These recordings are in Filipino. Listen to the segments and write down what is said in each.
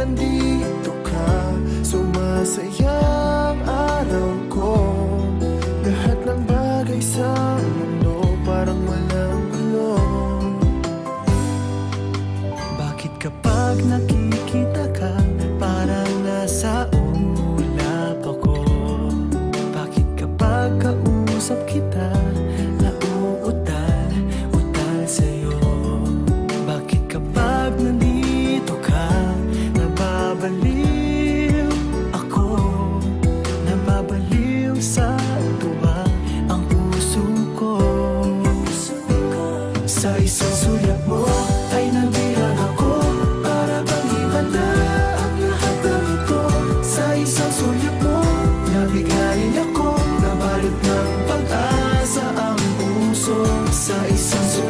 nandito ka. Sumasaya Nababaliw ako. Nababaliw sa tuwa Ang puso ko. Sa isang sulat mo Ay nabirag ako. Para na Ang lahat ng ito. Sa isang sulat mo Nabigayin ako. Nabalot ng pag-asa Ang puso. Sa isang sulat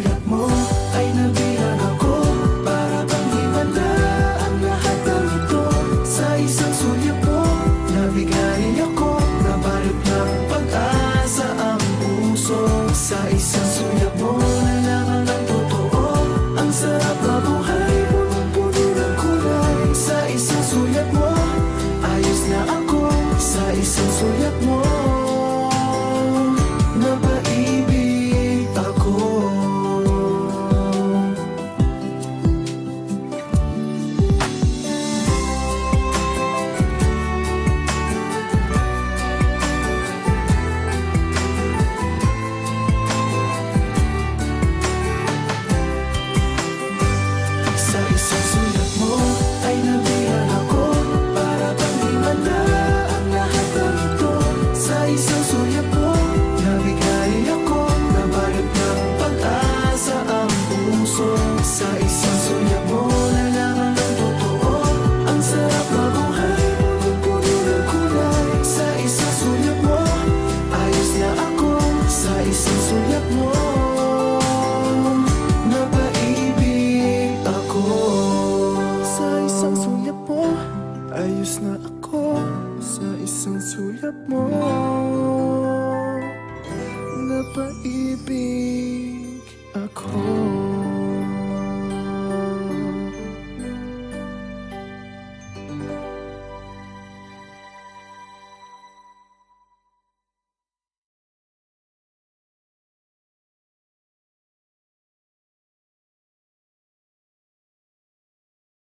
Isa-isa